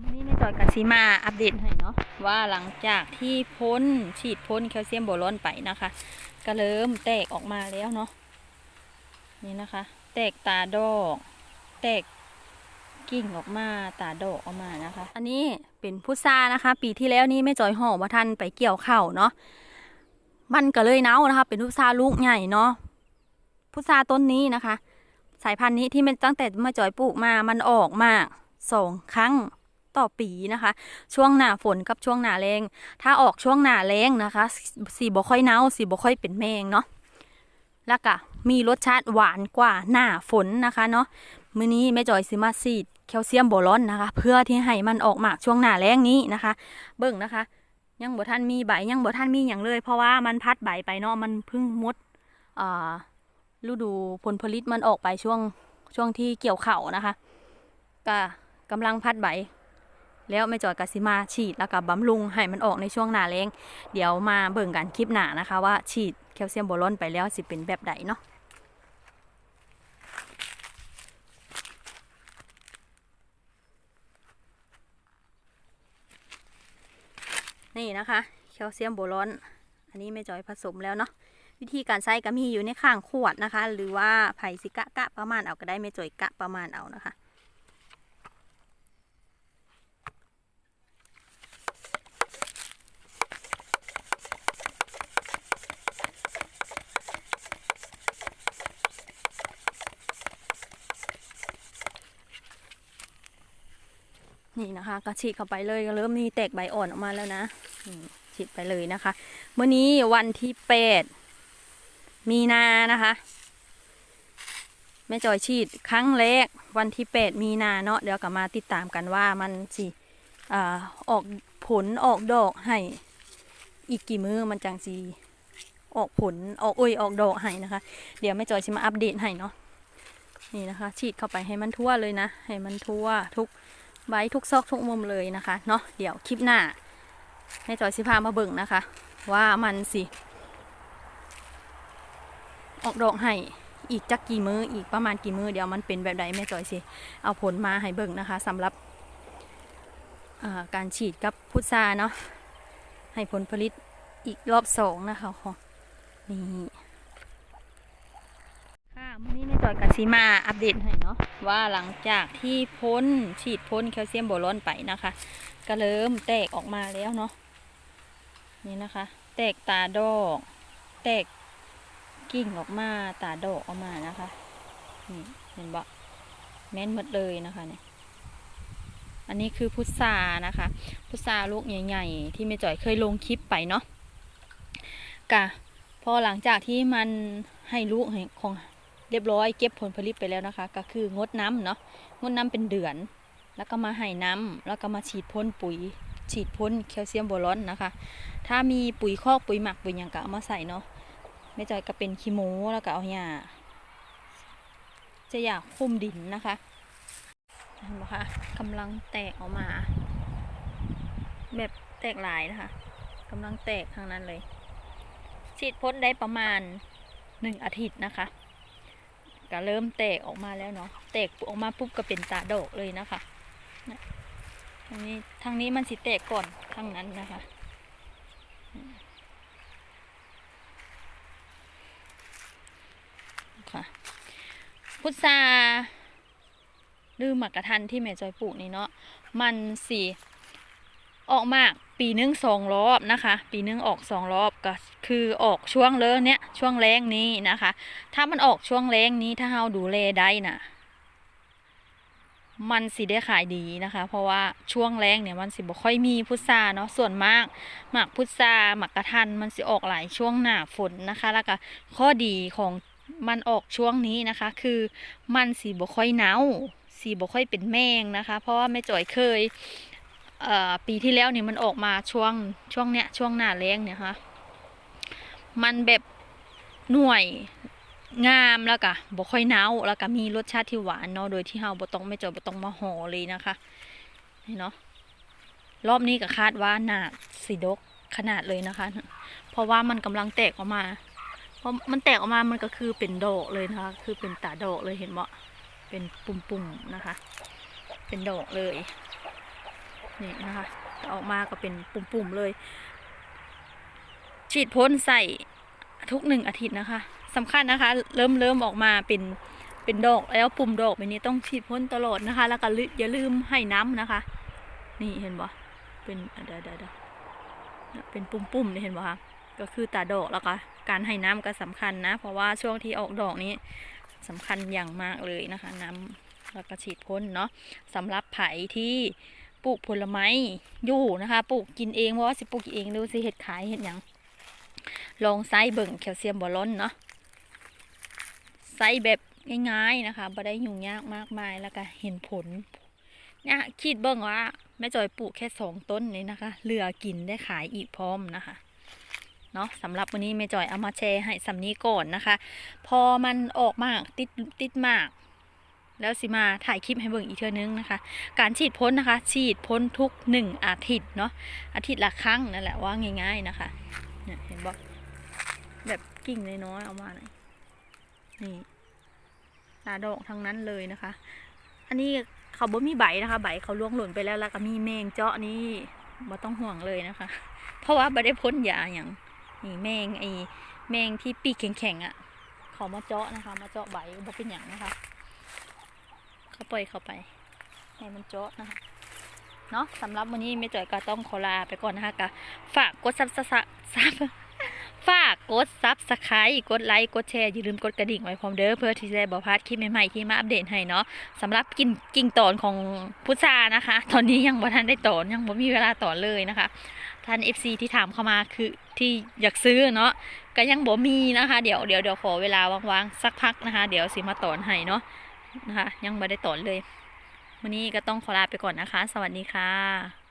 มื้อนี้ในจอยกับซีมาอัปเดตให้เนาะว่าหลังจากที่พ้นฉีดพ้นแคลเซียมโบรอนไปนะคะ ก็เริ่มแตกออกมาแล้วเนาะนี่นะคะ แตกตาดอก แตกกิ่งออกมาตาดอกออกมานะคะ อันนี้เป็นพุทรานะคะ ปีที่แล้วนี่แม่จอยห่อมาทันไปเกี่ยวเข้าเนาะมันก็เลยเน่านะคะ เป็นพุทราลูกใหญ่เนาะพุทราต้นนี้นะคะ สายพันธุ์นี้ที่มันตั้งแต่แม่จอยปลูกมามันออกมากสองครั้ง ต่อปีนะคะ ช่วงหน้าฝนกับช่วงหน้าแรงถ้าออกช่วงหน้าแรงนะคะ สีบ่ค่อยเน่าสีบ่ค่อยเป็นแมงเนาะแล้วก็มีรสชาติหวานกว่าหน้าฝนนะคะเนาะมื้อนี้แม่จอยสิมาซีดแคลเซียมโบรอนนะคะ เพื่อที่ให้มันออกมากช่วงหน้าแรงนี้นะคะ เบิ่งนะคะ ยังบ่ทันมีใบยังบ่ทันมีอย่างเลย เพราะว่ามันพัดใบไปเนาะมันเพิ่งมดอ่าฤดูผลผลิตมันออกไปช่วงช่วงที่เกี่ยวเข่านะคะก็กำลังพัดใบ แล้วไม่จอยกสิมาฉีดแล้วก็บำรุงให้มันออกในช่วงหน้าแล้งเดี๋ยวมาเบิ่งกันคลิปหน้านะคะ ว่าฉีดแคลเซียมโบรอนไปแล้วสิเป็นแบบใดเนาะนี่นะคะแคลเซียมโบรอน อันนี้ไม่จอยผสมแล้วเนาะวิธีการใช้ก็มีอยู่ในข้างขวดนะคะ หรือว่าไผ่สิกะกะประมาณเอาก็ได้ไม่จอยกะประมาณเอานะคะ นี่นะคะก็ฉีดเข้าไปเลยก็เริ่มมีแตกใบอ่อนออกมาแล้วนะฉีดไปเลยนะคะเมื่อนี้วันที่แปดมีนานะคะแม่จอยฉีดครั้งแรกวันที่แปดมีนาเนาะเดี๋ยวกลับมาติดตามกันว่ามันสิอออกผลออกดอกให้อีกกี่มือมันจังสีออกผลออกอุ้ยออกดอกให้นะคะ เดี๋ยวแม่จอยจะมาอัปเดตให้เนาะนี่นะคะ ฉีดเข้าไปให้มันทั่วเลยนะ ให้มันทั่วทุก ไว้ทุกซอกทุกมุมเลยนะคะเนาะเดี๋ยวคลิปหน้าให้จอยสิพามาเบิ่งนะคะ ว่ามันสิ ออกดอกให้อีกจักกี่มืออีกประมาณกี่มือเดี๋ยวมันเป็นแบบใดแม่จอยสิเอาผลมาให้เบิ่งนะคะสำหรับาการฉีดกับพุทราเนาะให้ผลผลิตอีกรอบสองนะคะนี่ค่ะนี้ใน จอยกับซีมาอัปเดตให้เนาะว่าหลังจากที่พ้นฉีดพ้นแคลเซียมโบรอนไปนะคะ ก็เริ่มแตกออกมาแล้วเนาะนี่นะคะ แตกตาดอก แตกกิ่งออกมาตาดอกออกมานะคะนี่เห็นบ่แม่นหมดเลยนะคะเนี่ยอันนี้คือพุทรานะคะ พุทราลูกใหญ่ๆ ที่แม่จ่อยเคยลงคลิปไปเนาะกะพอหลังจากที่มันให้ลูกของ เรียบร้อยเก็บผลผลิตไปแล้วนะคะ ก็คืองดน้ำเนาะงดน้ำเป็นเดือน แล้วก็มาให้น้ำแล้วก็มาฉีดพ่นปุ๋ย ฉีดพ่นแคลเซียมโบรอนนะคะ ถ้ามีปุ๋ยคอกปุ๋ยหมักปุ๋ยยังก็เอามาใส่เนาะไม่จอยก็เป็นคีโมแล้วก็เอาหญ้าจะอยากคุมดินนะคะเห็นไหมคะกำลังแตกออกมา แบบแตกหลายนะคะกำลังแตกทางนั้นเลย ฉีดพ่นได้ประมาณหนึ่งอาทิตย์นะคะ ก็เริ่มแตกออกมาแล้วเนาะแตกออกมาปุ๊บก็เป็นตาดอกเลยนะคะทางนี้ทางนี้มันสิแตกก่อนทางนั้นนะคะค่ะพุทราหรือหมักกระทันที่แม่จอยปลูกนี่เนาะมันสิ ออกมากปีหนึงสองรอบนะคะ ปีหนึงออกสองรอบก็คือออกช่วงเลอเนี้ยช่วงแรงนี้นะคะ ถ้ามันออกช่วงแรงนี้ถ้าเราดูแลได้น่ะมันสิได้ขายดีนะคะ เพราะว่าช่วงแรงเนี่ยมันสิบ่ค่อยมีพุทราเนาะส่วนมากหมักพุทราหมักกระทันมันสิออกหลายช่วงหน้าฝนนะคะ แล้วก็ข้อดีของมันออกช่วงนี้นะคะ คือมันสีบ่ค่อยเน่าสีบ่ค่อยเป็นแมงนะคะ เพราะว่าแม่จ่อยเคย ปีที่แล้วเนี่ยมันออกมาช่วงช่วงเนี้ยช่วงหน้าแรงเนี่ยค่ะมันแบบหน่วยงามแล้วก็บ่ค่อยเน่าแล้วก็มีรสชาติที่หวานเนาะโดยที่เฮาบ่ต้องแม่จอบ่ต้องมาห่อเลยนะคะนี่เนาะรอบนี้ก็คาดว่าน่าสีดกขนาดเลยนะคะ เพราะว่ามันกำลังแตกออกมาเพอมันแตกออกมามันก็คือเป็นดอกเลยนะคะ คือเป็นตาดอกเลยเห็นบ่เป็นปุ่มๆนะคะ เป็นดอกเลย นี่นะคะออกมาก็เป็นปุ่มๆเลย ฉีดพ่นใส่ทุกหนึ่งอาทิตย์นะคะสำคัญนะคะ เริ่มเริ่มออกมาเป็นเป็นดอกแล้วปุ่มดอกแบบนี้ต้องฉีดพ่นตลอดนะคะ แล้วก็ลือย่าลืมให้น้ำนะคะ นี่เห็นบ่เป็นเดี๋ยวเดี๋ยวเดี๋ยวเป็นปุ่มๆนี่เห็นบ่คะก็คือตาดอกแล้วก็การให้น้ำก็สำคัญนะ เพราะว่าช่วงที่ออกดอกนี้สำคัญอย่างมากเลยนะคะ น้ำแล้วก็ฉีดพ่นเนาะสำหรับไผ่ที่ ปลูกผลไม้อยู่นะคะ ปลูกกินเองเพราะว่าสิปลูกกินเองหรือสิเห็ดขายเห็ดหยังลองไซส์เบิ่งแคลเซียมบอลอนเนาะไซส์แบบง่ายๆนะคะบ่ได้ยุ่งยากมากมายแล้วก็เห็นผลเนี่ยคิดเบิ่งว่าแม่จอยปลูกแค่สองต้นนี้นะคะ เหลือกินได้ขายอีกพร้อมนะคะเนาะสำหรับวันนี้แม่จอยเอามาแชร์ให้สำนี้ก่อนนะคะ พอมันออกมากติดติดมาก แล้วสิมาถ่ายคลิปให้เบิ่งอีกเทื่อนึงนะคะ การฉีดพ่นนะคะ ฉีดพ่นทุกหนึ่งอาทิตย์เนาะอาทิตย์ละครั้งนั่นแหละว่าง่าย ๆนะคะเนี่ยเห็นบอกแบบกิ่งน้อยๆเอามาหน่อยนี่ตาดอกทั้งนั้นเลยนะคะ อันนี้เขาบ่มีใบนะคะ ใบเขาล่วงหล่นไปแล้วแล้วก็มีแมงเจาะนี่บ่ต้องห่วงเลยนะคะ เพราะว่าบ่ได้พ่นยาอย่างนี่แมงไอ้แมงที่ปีกแข็งๆอะ่ะเขามาเจาะนะคะ มาเจาะใบบ่เป็นอย่างนะคะ เขาปล่อยเข้าไป ให้มันเจาะนะคะเนาะสำหรับวันนี้ไม่จ่อยก็ต้องขอลาไปก่อนนะคะก็ฝากกดซับซับซับฝากกดซับสไครต์กดไลค์กดแชร์อย่าลืมกดกระดิ่งไว้พร้อมเด้อเพื่อที่จะบอกพลาดคลิปใหม่ๆที่มาอัปเดตให้เนาะสำหรับกินกิ่งตอนของพุทรานะคะ ตอนนี้ยังบ่ทันได้ตอนยังบ่มีเวลาตอนเลยนะคะท่าน FC ที่ถามเข้ามาคือที่อยากซื้อเนาะก็ยังบ่มีนะคะ เดี๋ยวเดี๋ยวเดี๋ยวขอเวลาว่างๆสักพักนะคะ เดี๋ยวสิมาตอนให้เนาะ นะคะ ยังไม่ได้ตอนเลย วันนี้ก็ต้องขอลาไปก่อนนะคะ สวัสดีค่ะ